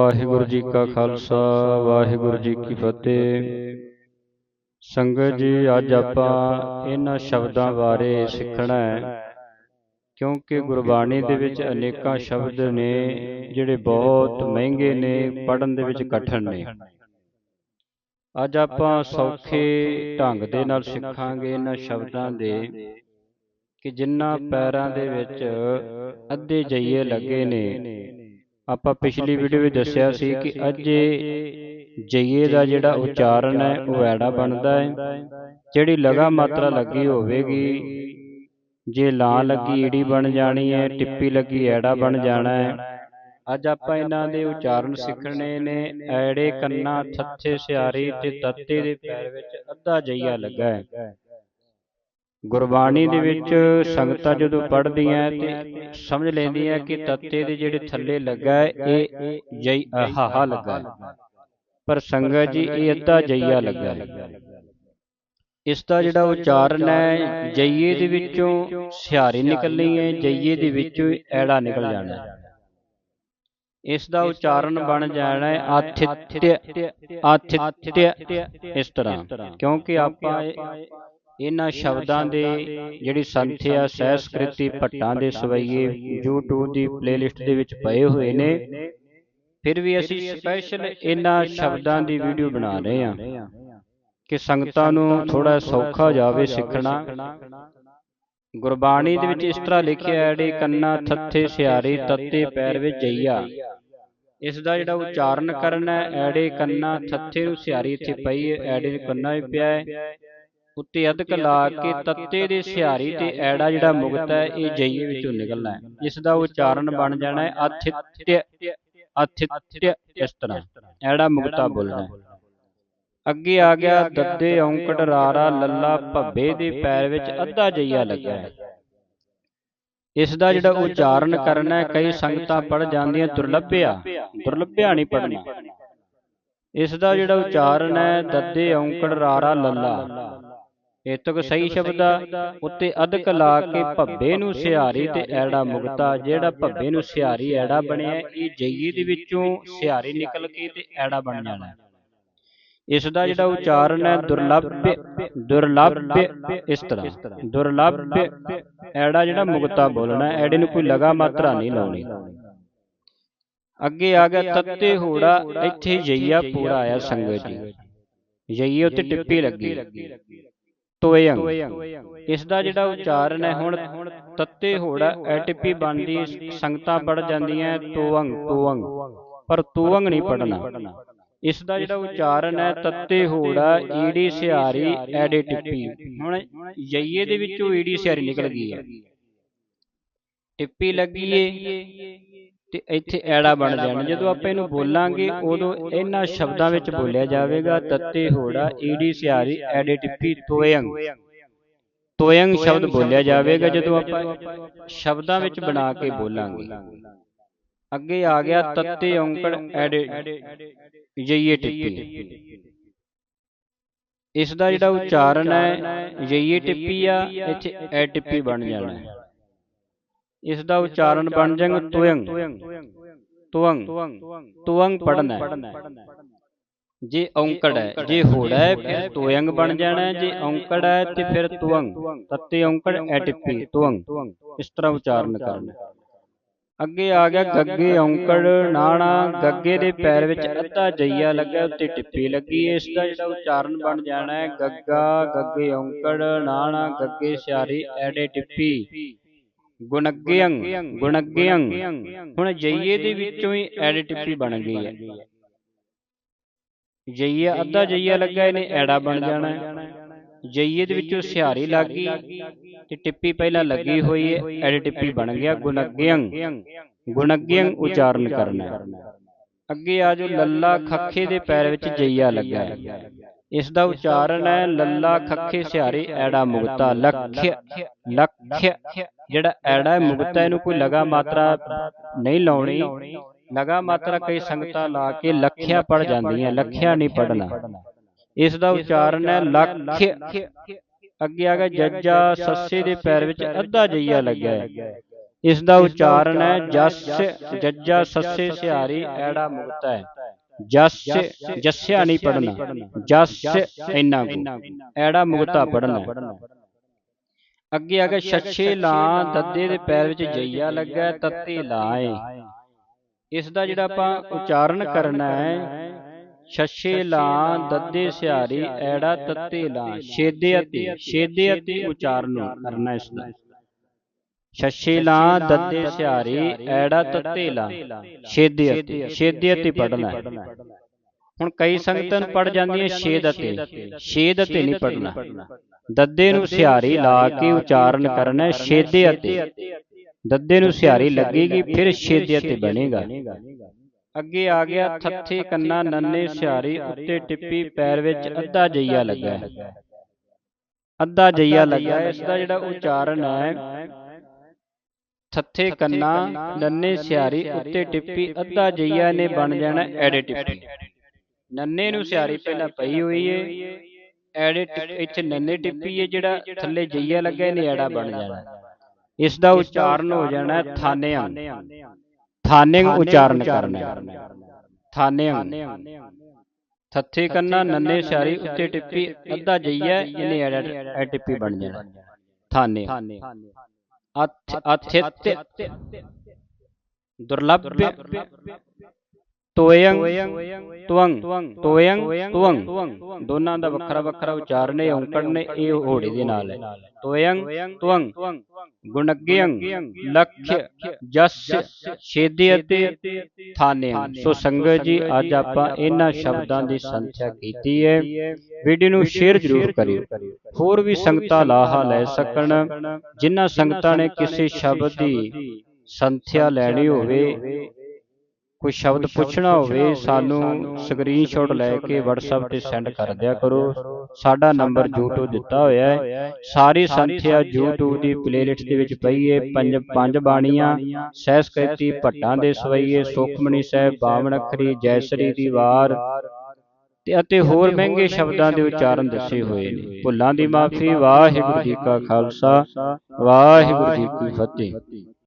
ਵਾਹਿਗੁਰੂ ਜੀ ਕਾ ਖਾਲਸਾ, ਵਾਹਿਗੁਰੂ ਜੀ ਕੀ ਫਤਿਹ। ਸੰਗਤ ਜੀ, ਅੱਜ ਆਪਾਂ ਇਹਨਾਂ ਸ਼ਬਦਾਂ ਬਾਰੇ ਸਿੱਖਣਾ ਹੈ। ਕਿਉਂਕਿ ਗੁਰਬਾਣੀ ਦੇ ਵਿੱਚ ਅਨੇਕਾਂ ਸ਼ਬਦ ਨੇ ਜਿਹੜੇ ਬਹੁਤ ਮਹਿੰਗੇ ਨੇ ਪੜਨ ਦੇ ਵਿੱਚ ਕਠਿਨ ਨੇ। ਅੱਜ ਆਪਾਂ ਸੌਖੇ ਢੰਗ ਦੇ ਨਾਲ ਸਿੱਖਾਂਗੇ ਇਹਨਾਂ ਸ਼ਬਦਾਂ ਦੇ ਕਿ ਜਿਨ੍ਹਾਂ ਪੈਰਾਂ ਦੇ ਵਿੱਚ ਅੱਧੇ ਜਈਏ ਲੱਗੇ ਨੇ ਆਪਾਂ ਪਿਛਲੀ ਵੀਡੀਓ ਵਿੱਚ ਦੱਸਿਆ ਸੀ ਕਿ ਅੱਜੇ ਜਈਏ ਦਾ ਜਿਹੜਾ ਉਚਾਰਨ ਹੈ ਉਹ ਐੜਾ ਬਣਦਾ ਹੈ। ਜਿਹੜੀ ਲਗਾ ਮਾਤਰਾ ਲੱਗੀ ਹੋਵੇਗੀ ਜੇ ਲਾਂ ਲੱਗੀ ਈੜੀ ਬਣ ਜਾਣੀ ਹੈ ਟਿੱਪੀ ਲੱਗੀ ਐੜਾ ਬਣ ਜਾਣਾ ਹੈ। ਅੱਜ ਆਪਾਂ ਇਹਨਾਂ ਦੇ ਉਚਾਰਨ ਸਿੱਖਣੇ ਨੇ ਐੜੇ ਕੰਨਾ ਥੱਥੇ ਸਿਆਰੀ ਤੇ ਤੱਤੇ ਦੇ ਪੈਰ ਵਿੱਚ ਅੱਧਾ ਜਈਆ ਲੱਗਾ ਹੈ। ਗੁਰਬਾਣੀ ਦੇ ਵਿੱਚ ਸੰਗਤਾਂ ਜਦੋਂ ਪੜ੍ਹਦੀਆਂ ਤੇ ਸਮਝ ਲੈਂਦੀਆਂ ਕਿ ਤੱਤੇ ਦੇ ਜਿਹੜੇ ਥੱਲੇ ਲੱਗਾ ਇਹ ਜਈ ਹਾਹਾ ਲੱਗਾ ਪਰ ਸੰਗਤ ਜੀ ਇਹ ਅੱਧਾ ਜਈਆ ਲੱਗਾ ਇਸ ਦਾ ਜਿਹੜਾ ਉਚਾਰਨ ਹੈ ਜਈਏ ਦੇ ਵਿੱਚੋਂ ਸਿਹਾਰੀ ਨਿਕਲਣੀ ਹੈ ਜਈਏ ਦੇ ਵਿੱਚੋਂ ਐੜਾ ਨਿਕਲ ਜਾਣਾ। ਹੈ ਇਸ ਦਾ ਉਚਾਰਨ ਬਣ ਜਾਣਾ ਹੈ ਆਥਿਤਯ ਆਥਿਤਯ ਇਸ ਤਰ੍ਹਾਂ। ਕਿਉਂਕਿ ਆਪਾਂ ਇਹਨਾਂ ਸ਼ਬਦਾਂ ਦੇ ਜਿਹੜੀ ਸੰਥਿਆ ਸਹਿਸਕ੍ਰਿਤੀ ਭੱਟਾਂ ਦੇ ਸਵਈਏ YouTube ਦੀ ਪਲੇਲਿਸਟ ਦੇ ਵਿੱਚ ਪਏ ਹੋਏ ਨੇ। ਫਿਰ ਵੀ ਅਸੀਂ ਸਪੈਸ਼ਲ ਇਹਨਾਂ ਸ਼ਬਦਾਂ ਦੀ ਵੀਡੀਓ ਬਣਾ ਰਹੇ ਹਾਂ। ਕਿ ਸੰਗਤਾਂ ਨੂੰ ਥੋੜਾ ਸੌਖਾ ਜਾਵੇ ਸਿੱਖਣਾ। ਗੁਰਬਾਣੀ ਦੇ ਵਿੱਚ ਇਸ ਤਰ੍ਹਾਂ ਲਿਖਿਆ ਹੈ ੜੇ ਕੰਨਾ ਥੱਥੇ ਸਿਆਰੀ ਤੱਤੇ ਪੈਰ ਵਿੱਚ ਜਈਆ। ਇਸ ਦਾ ਜਿਹੜਾ ਉਚਾਰਨ ਕਰਨਾ ਹੈ ਐੜੇ ਕੰਨਾ ਥੱਥੇ ਨੂੰ ਸਿਆਰੀ ਇੱਥੇ ਪਈ ਹੈ ਐੜੇ ਕੰਨਾ ਵੀ ਪਿਆ ਹੈ। ਉੱਤੇ ਅਧਕ ਲਾ ਕੇ ਤੱਤੇ ਦੇ ਸਿਹਾਰੀ ਤੇ ਐੜਾ ਜਿਹੜਾ ਮੁਕਤ ਹੈ ਇਹ ਜਈਏ ਵਿੱਚੋਂ ਨਿਕਲਣਾ ਹੈ। ਇਸ ਦਾ ਉਚਾਰਨ ਬਣ ਜਾਣਾ ਹੈ ਅਥਿਤਯ ਅਥਿਤਯ ਇਸ ਤਰ੍ਹਾਂ। ਐੜਾ ਮੁਕਤਾ ਬੋਲਣਾ ਹੈ। ਅੱਗੇ ਆ ਗਿਆ ਦੱਦੇ ਔਂਕੜ ਰਾਰਾ ਲੱਲਾ ਭੱਬੇ ਦੇ ਪੈਰ ਵਿੱਚ ਅੱਧਾ ਜਈਆ ਲੱਗਾ ਹੈ। ਇਸ ਦਾ ਜਿਹੜਾ ਉਚਾਰਨ ਕਰਨਾ ਹੈ ਕਈ ਸੰਗਤਾਂ ਪੜ ਜਾਂਦੀਆਂ ਦੁਰਲੱਭਿਆ। ਦੁਰਲੱਭਿਆ। ਨਹੀਂ ਪੜਨਾ ਇਸ ਦਾ ਜਿਹੜਾ ਉਚਾਰਨ ਹੈ ਦੱਦੇ ਔਂਕੜ ਰਾਰਾ ਲੱਲਾ। ਇਤਕ ਸਹੀ ਸ਼ਬਦ ਆ। ਉੱਤੇ ਅਧਕ ਲਾ ਕੇ ਭੱਬੇ ਨੂੰ ਸਿਹਾਰੀ ਤੇ ਐੜਾ ਮੁਕਤਾ। ਜਿਹੜਾ ਭੱਬੇ ਨੂੰ ਸਿਹਾਰੀ ਐੜਾ ਬਣਿਆ ਇਹ ਜਈਏ ਦੇ ਵਿੱਚੋਂ ਸਿਹਾਰੀ ਨਿਕਲ ਕੇ ਤੇ ਐੜਾ ਬਣ ਜਾਣਾ। ਇਸ ਦਾ ਜਿਹੜਾ ਉਚਾਰਨ ਹੈ ਦੁਰਲੱਭ ਦੁਰਲੱਭ ਇਸ ਤਰ੍ਹਾਂ। ਦੁਰਲੱਭ ਐੜਾ ਜਿਹੜਾ ਮੁਕਤਾ ਬੋਲਣਾ ਐੜੇ ਨੂੰ ਕੋਈ ਲਗਾ ਮਾਤਰਾ ਨਹੀਂ ਲਾਉਣੀ। ਅੱਗੇ ਆ ਗਿਆ ਤੱਤੇ ਹੋੜਾ ਇੱਥੇ ਜਈਆ ਪੂਰਾ ਆਇਆ ਸੰਗਤ ਜੀ। ਜਈਏ ਉੱਤੇ ਟਿੱਪੀ ਲੱਗੀ। ਤੋਯੰਗ। ਇਸ ਦਾ ਜਿਹੜਾ ਉਚਾਰਨ ਹੈ ਹੁਣ ਤੱਤੇ ਹੋੜਾ ਐ ਟਿੱਪੀ ਬਣਦੀ ਸੰਗਤਾਂ ਪੜ ਜਾਂਦੀਆਂ ਤੋਵੰਗ ਤੋਵੰਗ ਪਰ ਤੋਵੰਗ ਨਹੀਂ ਪੜਨਾ ਇਸ ਦਾ ਜਿਹੜਾ ਉਚਾਰਨ ਹੈ ਤੱਤੇ ਹੋੜਾ ਈੜੀ ਸਿਹਾਰੀ ਐੜੇ ਟਿੱਪੀ ਹੁਣ ਜਈਏ ਦੇ ਵਿੱਚੋਂ ਈੜੀ ਸਿਹਾਰੀ ਨਿਕਲ ਗਈ ਹੈ। ਟਿੱਪੀ ਲੱਗੀ ਏ। ਤੇ ਇੱਥੇ ਐੜਾ ਬਣ ਜਾਣਾ। ਜਦੋਂ ਆਪਾਂ ਇਹਨੂੰ ਬੋਲਾਂਗੇ ਉਦੋਂ ਇਹਨਾਂ ਸ਼ਬਦਾਂ ਵਿੱਚ ਬੋਲਿਆ ਜਾਵੇਗਾ ਤੱਤੇ ਹੋੜਾ ਈੜੀ ਸਿਹਾਰੀ ਐੜੇ ਟਿੱਪੀ ਤੋਯੰਗ ਤੋਯੰਗ ਸ਼ਬਦ ਬੋਲਿਆ ਜਾਵੇਗਾ ਜਦੋਂ ਆਪਾਂ ਸ਼ਬਦਾਂ ਵਿੱਚ ਬਣਾ ਕੇ ਬੋਲਾਂਗੇ। ਅੱਗੇ ਆ ਗਿਆ ਤੱਤੇ ਔਂਕੜ ਐੜੇ ਜਈਏ ਟਿੱਪੀ। ਇਸ ਦਾ ਜਿਹੜਾ ਉਚਾਰਨ ਹੈ ਜਈਏ ਟਿੱਪੀ ਆ ਇੱਥੇ ਐ ਟਿੱਪੀ ਬਣ ਜਾਣਾ। ਹੈ ਇਸ ਦਾ ਉਚਾਰਨ ਬਣ ਜਾਏਗਾ ਤੁਯੰਗ। ਤੁਵੰਗ ਤੁਵੰਗ ਪੜਨਾ ਜੇ ਔਂਕੜ ਹੈ, ਜੇ ਹੋੜਾ ਹੈ, ਫਿਰ ਤੁਯੰਗ ਬਣ ਜਾਣਾ ਜੇ ਔਂਕੜ ਹੈ, ਤੇ ਫਿਰ ਤੁਵੰਗ ਤੱਤੇ ਔਂਕੜ ਐ ਟਿੱਪੀ ਇਸ ਤਰ੍ਹਾਂ ਉਚਾਰਨ ਕਰਨਾ ਅੱਗੇ ਆ ਗਿਆ ਗੱਗੇ ਔਂਕੜ, ਨਾਣਾ, ਗੱਗੇ ਦੇ ਪੈਰ ਵਿੱਚ ਅੱਧਾ ਜਈਆ ਲੱਗਾ ਉੱਤੇ ਟਿੱਪੀ ਲੱਗੀ ਇਸ ਦਾ ਜਿਹੜਾ ਉਚਾਰਨ ਬਣ ਜਾਣਾ ਹੈ, ਗੱਗਾ, ਗੱਗੇ ਔਂਕੜ, ਨਾਣਾ, ਗੱਗੇ ਸਿਆਰੀ ਐੜੇ ਟਿੱਪੀ। ਗੁਣਗਿਯੰ ਗੁਣਗਿਯੰ ਹੁਣ ਜਈਏ ਦੇ ਵਿੱਚੋਂ ਹੀ ਐੜੇ ਟਿੱਪੀ ਬਣ ਗਈ ਹੈ। ਜਈਆ ਅੱਧਾ ਜਈਆ ਲੱਗਾ ਇਹਨੇ ਐੜਾ ਬਣ ਜਾਣਾ। ਜਈਏ ਦੇ ਵਿੱਚੋਂ ਸਿਹਾਰੀ ਲੱਗ ਗਈ ਤੇ ਟਿੱਪੀ ਪਹਿਲਾਂ ਲੱਗੀ ਹੋਈ ਹੈ ਐੜੇ ਟਿੱਪੀ ਬਣ ਗਿਆ ਗੁਣਗਿਯੰ ਗੁਣਗਿਯੰ ਉਚਾਰਨ ਕਰਨਾ। ਅੱਗੇ ਆ ਜੋ ਲੱਲਾ ਖੱਖੇ ਦੇ ਪੈਰ ਵਿੱਚ ਜਈਆ ਲੱਗਾ ਹੈ ਇਸ ਦਾ ਉਚਾਰਨ ਹੈ ਲੱਲਾ ਖੱਖੇ ਸਿਹਾਰੀ ਐੜਾ ਮੁਕਤਾ ਲਖ ਲਖ ਜਿਹੜਾ ਐੜਾ ਹੈ ਮੁਕਤਾ ਇਹਨੂੰ ਕੋਈ ਲਗਾ ਮਾਤਰਾ ਨਹੀਂ ਲਾਉਣੀ। ਲਗਾ ਮਾਤਰਾ ਕਈ ਸੰਗਤਾਂ ਲਾ ਕੇ ਲਖਿਆ ਪੜ ਜਾਂਦੀਆਂ ਲਖਿਆ ਨਹੀਂ ਪੜਨਾ ਇਸ ਦਾ ਉਚਾਰਨ ਹੈ ਲੱਖ ਅੱਗੇ ਆ ਗਿਆ ਜੱਜਾ ਸੱਸੇ ਦੇ ਪੈਰ ਵਿੱਚ ਅੱਧਾ ਜਈਆ ਲੱਗਿਆ ਹੈ। ਇਸ ਦਾ ਉਚਾਰਨ ਹੈ ਜਸ ਜੱਜਾ ਸੱਸੇ ਸਿਹਾਰੀ ਐੜਾ ਮੁਕਤਾ ਹੈ। ਜਸ ਜਸਿਆ ਨਹੀਂ ਪੜਨਾ ਜਸ ਇੰਨਾ ਕੁ। ਐੜਾ ਮੁਕਤਾ ਪੜਨਾ ਅੱਗੇ ਆ ਛੱਛੇ ਲਾਂ ਦੱਦੇ ਦੇ ਪੈਰ ਵਿੱਚ ਜਈਆ ਲੱਗਾ ਤੱਤੇ ਲਾਏ। ਇਸ ਦਾ ਜਿਹੜਾ ਆਪਾਂ ਉਚਾਰਨ ਕਰਨਾ ਹੈ ਛੱਛੇ ਲਾਂ ਦੱਦੇ ਸਿਹਾਰੀ ਐੜਾ ਤੱਤੇ ਲਾਂ ਛੇਦੇ ਅਤੇ ਛੇਦੇ ਅਤੇ ਉਚਾਰਨ ਕਰਨਾ ਇਸ ਦਾ। ਛੱਛੇ ਲਾਂ ਦੱਦੇ ਸਿਹਾਰੀ ਐੜਾ ਤੱਤੇ ਲਾਂ। ਛੇਦੇ ਅਤੇ ਛੇਦੇ ਅਤੇ ਪੜਨਾ ਹੁਣ ਕਈ ਸੰਗਤਾਂ ਪੜ ਜਾਂਦੀਆਂ ਛੇਦ ਅਤੇ। ਛੇਦ ਅਤੇ। ਨਹੀਂ ਪੜਨਾ ਦੱਦੇ ਨੂੰ ਸਿਹਾਰੀ ਲਾ ਕੇ ਉਚਾਰਨ ਕਰਨਾ ਹੈ ਛੇਦੇ ਅਤੇ। ਦੱਦੇ ਨੂੰ ਸਿਹਾਰੀ ਲੱਗੇਗੀ ਫਿਰ ਛੇਦੇ ਅਤੇ ਬਣੇਗਾ। ਅੱਗੇ ਆ ਗਿਆ ਥੱਥੇ ਕੰਨਾ ਨੰਨੇ ਸਿਹਾਰੀ ਉੱਤੇ ਟਿੱਪੀ ਪੈਰ ਵਿੱਚ ਅੱਧਾ ਜਈਆ ਲੱਗਾ ਹੈ। ਅੱਧਾ ਜਈਆ ਲੱਗਾ ਹੈ ਇਸ ਦਾ ਜਿਹੜਾ ਉਚਾਰਨ ਹੈ ਥੱਥੇ ਕੰਨਾ ਨੰਨੇ ਸਿਹਾਰੀ ਉੱਤੇ ਟਿੱਪੀ ਅੱਧਾ ਜਈਆ ਨੇ ਬਣ ਜਾਣਾ ਐੜੇ ਟਿੱਪੀ। ਨੰਨੇ ਨੂੰ ਸਿਹਾਰੀ ਪਹਿਲਾਂ ਪਈ ਹੋਈ ਏ ਐੜੇ ਇੱਥੇ ਨੰਨੇ ਟਿੱਪੀ ਏ ਜਿਹੜਾ ਥੱਲੇ ਜਈਆ ਲੱਗਾ ਇਹਨੇ ਐੜਾ ਬਣ ਜਾਣਾ। ਇਸ ਦਾ ਉਚਾਰਨ ਹੋ ਜਾਣਾ ਥਾਨਿਆਂ ਥਾਨਿੰਗ ਉਚਾਰਨ ਕਰਨਾ ਹੈ। ਥਾਨਿੰਗ ਥੱਥੇ ਕੰਨਾ ਨੰਨੇ ਸਿਹਾਰੀ ਉੱਤੇ ਟਿੱਪੀ ਅੱਧਾ ਜਈਆ ਇਹਨੇ ਐੜਾ ਟਿੱਪੀ ਬਣ ਜਾਣਾ। ਥਾਨੇ ਅਥ ਅਥਿਤ ਦੁਰਲਭ ਤੋਯੰ ਤੁਵੰ ਤੋਯੰ ਤੁਵੰ ਦੋਨਾਂ ਦਾ ਵੱਖਰਾ ਵੱਖਰਾ ਉਚਾਰਨ ਹੈ ਔਂਕੜ ਨੇ ਇਹ ਹੋੜੀ ਦੇ ਨਾਲ ਹੈ। ਤੋਯੰ ਤੁਵੰ ਗੁਣਗਯੰ ਲਖਯ ਜਸ ਛੇਦੇ ਅਤੇ ਥਾਨੇ ਸੋ ਸੰਗਤ ਜੀ ਅੱਜ ਆਪਾਂ ਇਹਨਾਂ ਸ਼ਬਦਾਂ ਦੀ ਸੰਥਿਆ ਕੀਤੀ ਹੈ। ਵੀਡੀਓ ਨੂੰ ਸ਼ੇਅਰ ਜ਼ਰੂਰ ਕਰਿਓ। ਹੋਰ ਵੀ ਸੰਗਤਾਂ ਲਾਹਾ ਲੈ ਸਕਣ। ਜਿਨ੍ਹਾਂ ਸੰਗਤਾਂ ਨੇ ਕਿਸੇ ਸ਼ਬਦ ਦੀ ਸੰਥਿਆ ਲੈਣੀ ਹੋਵੇ ਕੋਈ ਸ਼ਬਦ ਪੁੱਛਣਾ ਹੋਵੇ ਸਾਨੂੰ ਸਕਰੀਨਸ਼ਾਟ ਲੈ ਕੇ WhatsApp ਤੇ ਸੈਂਡ ਕਰ ਦਿਆ ਕਰੋ। ਸਾਡਾ ਨੰਬਰ YouTube ਦਿੱਤਾ ਹੋਇਆ ਹੈ। ਸਾਰੀ ਸੰਥਿਆ YouTube ਦੀ ਪਲੇਲਿਸਟ ਦੇ ਵਿੱਚ ਪਈ ਹੈ। ਪੰਜ ਪੰਜ ਬਾਣੀਆਂ ਸਹਿਸਕ੍ਰਿਤੀ ਭੱਟਾਂ ਦੇ ਸਵਈਏ ਸੁਖਮਨੀ ਸਾਹਿਬ ਬਾਵਨ ਅੱਖਰੀ ਜੈਸਰੀ ਦੀ ਵਾਰ। ਤੇ ਅਤੇ ਹੋਰ ਮਹਿੰਗੇ ਸ਼ਬਦਾਂ ਦੇ ਉਚਾਰਨ ਦੱਸੇ ਹੋਏ ਨੇ। ਭੁੱਲਾਂ ਦੀ ਮਾਫੀ ਵਾਹਿਗੁਰੂ ਜੀ ਕਾ ਖਾਲਸਾ। ਵਾਹਿਗੁਰੂ ਜੀ ਕੀ ਫਤਿਹ।